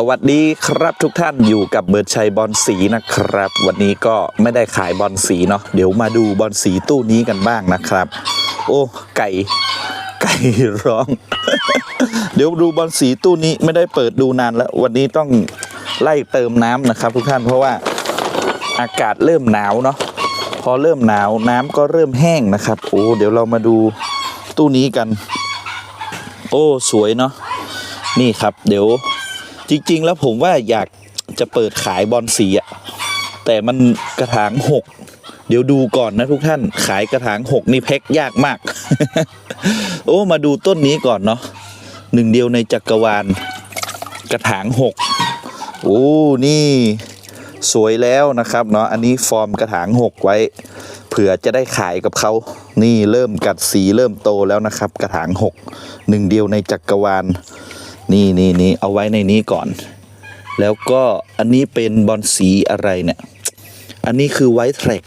สวัสดีครับทุกท่านอยู่กับเบิร์ดชัยบอลสีนะครับ วันนี้ก็ไม่ได้ขายบอลสีเนาะเดี๋ยวมาดูบอลสีตู้นี้กันบ้างนะครับ โอ้ไก่ไก่ร้อง เดี๋ยวดูบอลสีตู้นี้ไม่ได้เปิดดูนานแล้ว วันนี้ต้องไล่เติมน้ำนะครับ ทุกท่านเพราะว่าอากาศเริ่มหนาวเนาะพอเริ่มหนาวน้ำก็เริ่มแห้งนะครับ โอ้เดี๋ยวเรามาดูตู้นี้กัน โอ้สวยเนาะนี่ครับ เดี๋ยว จริง ๆ แล้วผมว่าอยากจะเปิดขายบอลสีอะแต่มันกระถางหกเดี๋ยวดูก่อนนะทุกท่านขายกระถางหกนี่แพ็คยากมาก โอ้มาดูต้นนี้ก่อนเนาะหนึ่งเดียวในจักรวาล กระถางหกโอ้นี่สวยแล้วนะครับเนาะอันนี้ฟอร์มกระถางหกไว้ เผื่อจะได้ขายกับเขา นี่เริ่มกัดสีเริ่มโตแล้วนะครับ กระถางหกหนึ่งเดียวในจักรวาล นี่นี่นี่เอาไว้ในนี้ก่อน แล้วก็อันนี้เป็นบอลสีอะไรเนี่ย อันนี้คือไวท์แทร็ก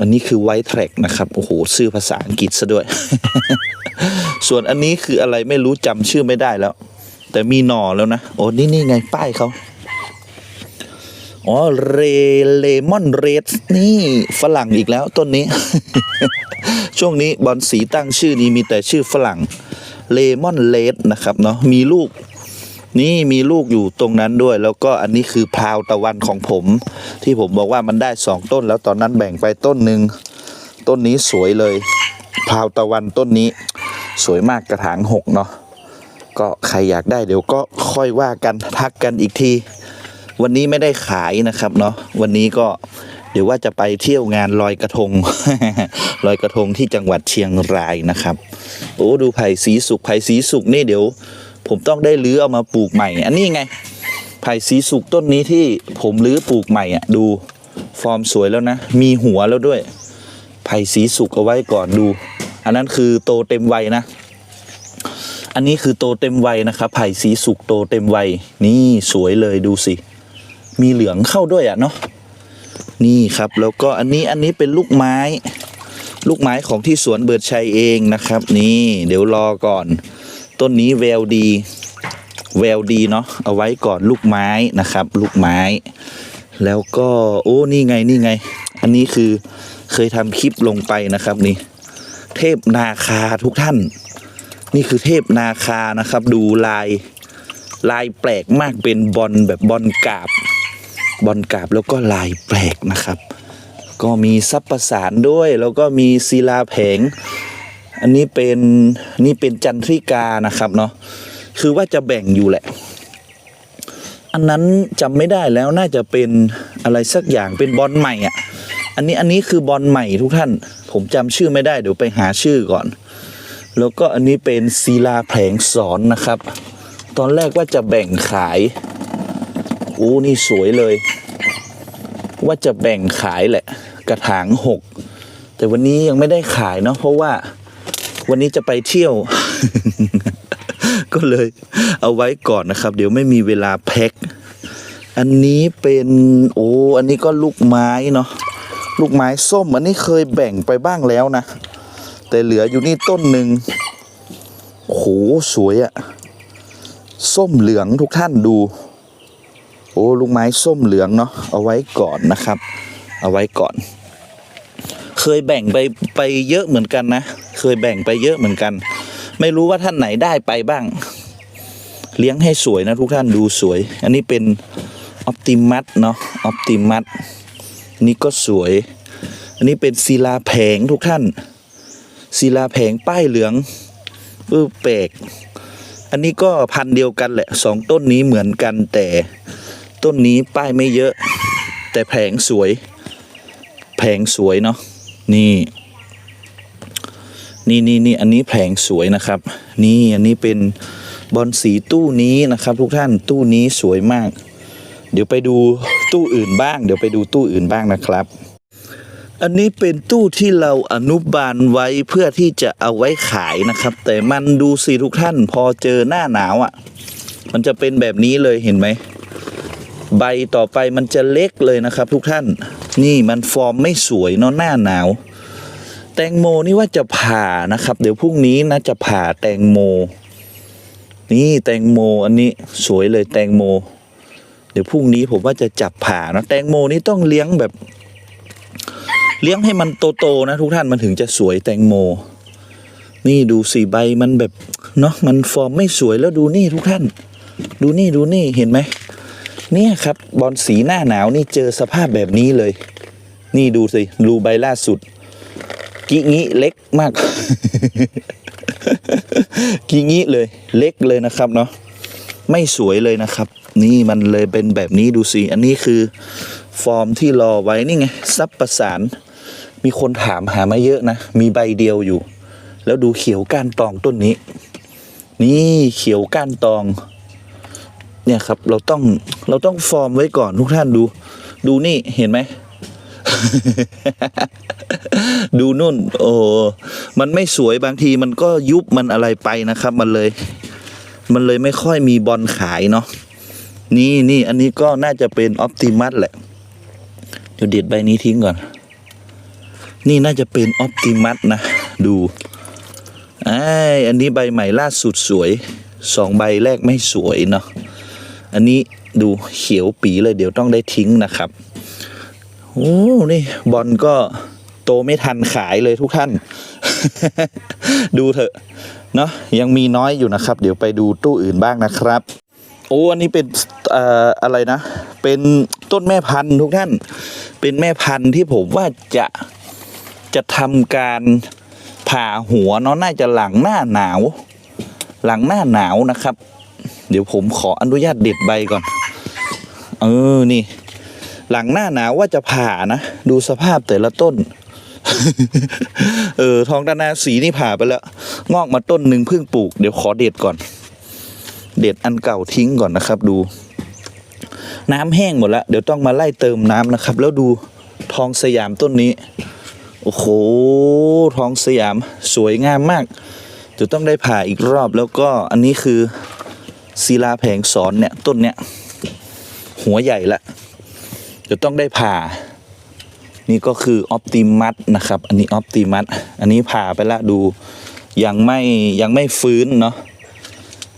อันนี้คือไวท์แทร็กนะครับ โอ้โหชื่อภาษาอังกฤษซะด้วย ส่วนอันนี้คืออะไรไม่รู้จำชื่อไม่ได้แล้ว แต่มีหน่อแล้วนะ โอ้นี่นี่ไงป้ายเขาอ๋อเรเลมอนเรดนี่ฝรั่งอีกแล้วต้นนี้ ช่วงนี้บอลสีตั้งชื่อนี้มีแต่ชื่อฝรั่ง เลมอนเลดนะครับเนาะมีลูกนี่มีลูกอยู่ตรงนั้นด้วย แล้วก็อันนี้คือพราวตะวันของผม ที่ผมบอกว่ามันได้สองต้น แล้วตอนนั้นแบ่งไปต้นหนึ่งต้นนี้สวยเลยพราวตะวันต้นนี้ สวยมากกระถางหกเนาะก็ใครอยากได้เดี๋ยวก็ค่อยว่ากันทักกันอีกที วันนี้ไม่ได้ขายนะครับเนาะวันนี้ก็เดี๋ยวว่าจะไปเที่ยวงานลอยกระทงลอยกระทงที่จังหวัดเชียงรายนะครับ โอ้ดูไผ่สีสุกไผ่สีสุกนี่เดี๋ยว ผมต้องได้รื้อเอามาปลูกใหม่ อันนี้ไง ไผ่สีสุกต้นนี้ที่ผมรื้อปลูกใหม่อะดูฟอร์มสวยแล้วนะ มีหัวแล้วด้วย ไผ่สีสุกเอาไว้ก่อนดู อันนั้นคือโตเต็มวัยนะ อันนี้คือโตเต็มวัยนะครับไผ่สีสุกโตเต็มวัยนี่สวยเลยดูสิ มีเหลืองเข้าด้วยอะเนาะนี่ครับแล้วก็อันนี้อันนี้เป็นลูกไม้ ลูกไม้ของที่สวนเบิร์ดชัยเองนะครับ นี่เดี๋ยวรอก่อน ต้นนี้แววดี แววดีเนาะเอาไว้ก่อนลูกไม้นะครับ ลูกไม้ แล้วก็โอ้นี่ไงนี่ไง อันนี้คือเคยทำคลิปลงไปนะครับนี่ เทพนาคาทุกท่าน นี่คือเทพนาคานะครับ ดูลายลายแปลกมากเป็นบอลแบบบอลกาบบอลกาบแล้วก็ลายแปลกนะครับ ก็มีซับประสานด้วย แล้วก็มีศิลาแผง อันนี้เป็นนี่เป็นจันทริกานะครับเนาะคือว่าจะแบ่งอยู่แหละ อันนั้นจำไม่ได้แล้วน่าจะเป็นอะไรสักอย่างเป็นบอลใหม่อะอันนี้อันนี้คือบอลใหม่ทุกท่าน ผมจำชื่อไม่ได้เดี๋ยวไปหาชื่อก่อน แล้วก็อันนี้เป็นศิลาแผงสอนนะครับ ตอนแรกว่าจะแบ่งขายโอ้นี่สวยเลย ว่าจะแบ่งขายแหละ กระถางหกแต่วันนี้ยังไม่ได้ขายเนาะเพราะว่าวันนี้จะไปเที่ยว ก็เลยเอาไว้ก่อนนะครับ เดี๋ยวไม่มีเวลาแพ็คอันนี้เป็นโอ้อันนี้ก็ลูกไม้เนาะลูกไม้ส้ม อันนี้เคยแบ่งไปบ้างแล้วนะ แต่เหลืออยู่นี่ต้นหนึ่งโหสวยอะส้มเหลืองทุกท่านดู อ้ลูกไม้ส้มเหลืองเนาะเอาไว้ก่อนนะครับ เอาไว้ก่อน เคยแบ่งไปไปเยอะเหมือนกันนะเคยแบ่งไปเยอะเหมือนกัน ไม่รู้ว่าท่านไหนได้ไปบ้าง เลี้ยงให้สวยนะทุกท่านดูสวย อันนี้เป็นออ t ติมัสเนาะออ t ติมัสนี่ก็สวย อันนี้เป็นศิลาแผงทุกท่านศิลาแผงป้ายเหลืองเออแปลกอันนี้ก็พันเดียวกันแหละสองต้นนี้เหมือนกันแต่ ต้นนี้ป้ายไม่เยอะ แต่แผงสวย แผงสวยเนาะนี่นี่นี่นี่อันนี้แผงสวยนะครับ นี่อันนี้เป็นบอลสีตู้นี้นะครับ ทุกท่านตู้นี้สวยมาก เดี๋ยวไปดูตู้อื่นบ้าง เดี๋ยวไปดูตู้อื่นบ้างนะครับ อันนี้เป็นตู้ที่เราอนุบาลไว้เพื่อที่จะเอาไว้ขายนะครับ แต่มันดูสิทุกท่านพอเจอหน้าหนาวอะ่ะ มันจะเป็นแบบนี้เลยเห็นไหม ใบต่อไปมันจะเล็กเลยนะครับ ทุกท่านนี่มันฟอร์มไม่สวยเนาะหน้าหนาว แตงโมนี่ว่าจะผ่านะครับ เดี๋ยวพรุ่งนี้นะจะผ่าแตงโม นี่แตงโมอันนี้สวยเลยแตงโม เดี๋ยวพรุ่งนี้ผมว่าจะจับผ่านะแตงโมนี่ต้องเลี้ยงแบบ เลี้ยงให้มันโตๆนะ ทุกท่านมันถึงจะสวยแตงโม นี่ดูสีใบมันแบบเนาะมันฟอร์มไม่สวยแล้วดูนี่ทุกท่าน ดูนี่ดูนี่เห็นไหม เนี่ยครับบอลสีหน้าหนาวนี่เจอสภาพแบบนี้เลย นี่ดูสิดูใบล่าสุด กิงิเล็กมาก กิงิเลย เล็กเลยนะครับเนาะไม่สวยเลยนะครับ นี่มันเลยเป็นแบบนี้ดูสิอันนี้คือฟอร์มที่รอไว้นี่ไงซับประสาน มีคนถามหามาเยอะนะ มีใบเดียวอยู่ แล้วดูเขียวก้านตองต้นนี้ นี่เขียวก้านตอง เนี่ยครับเราต้องเราต้องฟอร์มไว้ก่อนทุกท่านดู ดูนี่เห็นไหม ดูนุ่น โอ้มันไม่สวยบางทีมันก็ยุบมันอะไรไปนะครับ มันเลย มันเลยไม่ค่อยมีบอลขายเนาะนี่นี่อันนี้ก็น่าจะเป็นออ t ติมัสแหละเดี๋ยวเด็ดใบนี้ทิ้งก่อน นี่น่าจะเป็นออ t ติมัสนะดูไอ้อันนี้ใบใหม่ล่าสุดสวยสองใบแรกไม่สวยเนาะ อันนี้ดูเขียวปีเลยเดี๋ยวต้องได้ทิ้งนะครับโอ้นี่บอลก็โตไม่ทันขายเลยทุกท่าน ดูเถอะเนาะยังมีน้อยอยู่นะครับ เดี๋ยวไปดูตู้อื่นบ้างนะครับ โอ้อันนี้เป็นเอ่ออะไรนะ เป็นต้นแม่พันธุ์ทุกท่าน เป็นแม่พันธุ์ที่ผมว่าจะจะทำการผ่าหัวเนาะน่าจะหลังหน้าหนาว หลังหน้าหนาวนะครับ เดี๋ยวผมขออนุญาตเด็ดใบก่อน เออนี่ หลังหน้าหนาวว่าจะผ่านะดูสภาพแต่ละต้น เออทองดานาสีนี่ผ่าไปแล้ว งอกมาต้นหนึ่งเพิ่งปลูกเดี๋ยวขอเด็ดก่อน เด็ดอันเก่าทิ้งก่อนนะครับ ดู น้ำแห้งหมดแล้วเดี๋ยวต้องมาไล่เติมน้ำนะครับ แล้วดูทองสยามต้นนี้ โอ้โหทองสยามสวยงามมากเดี๋ยวต้องได้ผ่าอีกรอบแล้วก็อันนี้คือ ศิลาแผงสอนเนี่ยต้นเนี้ยหัวใหญ่ละเดี๋ยวต้องได้ผ่า นี่ก็คือออ t ติมัสนะครับ อันนี้ออ t ติมัสอันนี้ผ่าไปละดูยังไม่ยังไม่ฟื้นเนาะ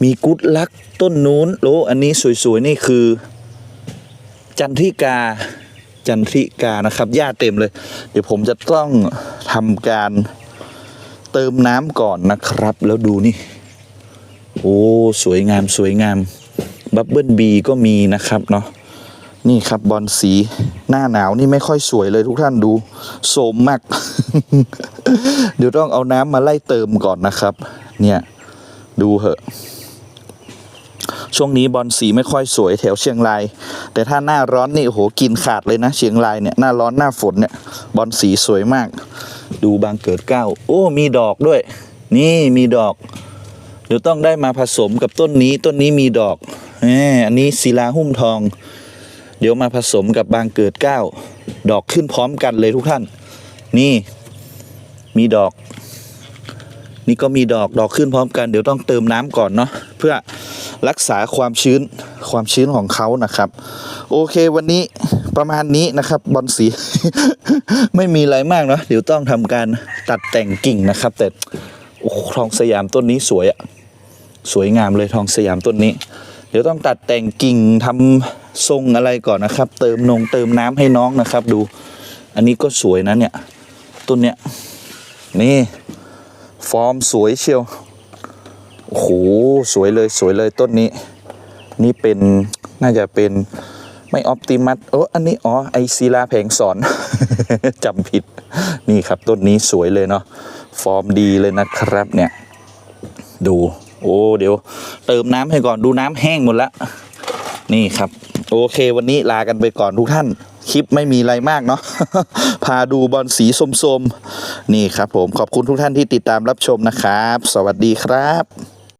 มีกุดลักต้นนู้นโอ้อันนี้สวยๆนี่คือ จันทิกาจันทิกานะครับหญ้าเต็มเลย เดี๋ยวผมจะต้องทำการเติมน้ำก่อนนะครับ แล้วดูนี่ โอ้สวยงามสวยงามบับเบิลบีก็มีนะครับเนาะนี่ครับบอลสีหน้าหนาวนี่ไม่ค่อยสวยเลยทุกท่านดูโสมมาก เดี๋ยวต้องเอาน้ำมาไล่เติมก่อนนะครับ เนี่ยดูเหอะ ช่วงนี้บอลสีไม่ค่อยสวยแถวเชียงราย แต่ถ้าหน้าร้อนนี่โอ้โหกินขาดเลยนะ เชียงรายเนี่ยหน้าร้อนหน้าฝนเนี่ยบอลสีสวยมาก ดูบางเกิดเก้า โอ้มีดอกด้วย นี่มีดอก เดี๋ยวต้องได้มาผสมกับต้นนี้ต้นนี้มีดอกแหมอันนี้ศิลาหุ้มทอง เดี๋ยวมาผสมกับบางเกิดเก้าดอกขึ้นพร้อมกันเลยทุกท่าน นี่มีดอก นี่ก็มีดอกดอกขึ้นพร้อมกัน เดี๋ยวต้องเติมน้ำก่อนเนาะเพื่อรักษาความชื้นความชื้นของเขานะครับ โอเควันนี้ประมาณนี้นะครับบอลสี ไม่มีอะไรมากเนาะเดี๋ยวต้องทำการตัดแต่งกิ่งนะครับ แต่โอ้ทองสยามต้นนี้สวยอะ สวยงามเลยทองสยามต้นนี้ เดี๋ยวต้องตัดแต่งกิ่งทำทรงอะไรก่อนนะครับ เติมนงเติมน้ำให้น้องนะครับ ดู อันนี้ก็สวยนะเนี่ยต้นเนี้ยนี่ ฟอร์มสวยเชียวโอ้โหสวยเลยสวยเลยต้นนี้ นี่เป็นน่าจะเป็นไม่ออ t ติมัสโอ้อันนี้อ๋อไอซีลาแผงสอนจำผิดนี่ครับต้นนี้สวยเลยเนาะฟอร์มดีเลยนะครับเนี่ย ดู โอ้เดี๋ยว เติมน้ำให้ก่อนดูน้ำแห้งหมดละนี่ครับ โอเค วันนี้ลากันไปก่อนทุกท่าน คลิปไม่มีอะไรมากเนาะพาดูบอลสีส้มๆนี่ครับ ผมขอบคุณทุกท่านที่ติดตามรับชมนะครับ สวัสดีครับ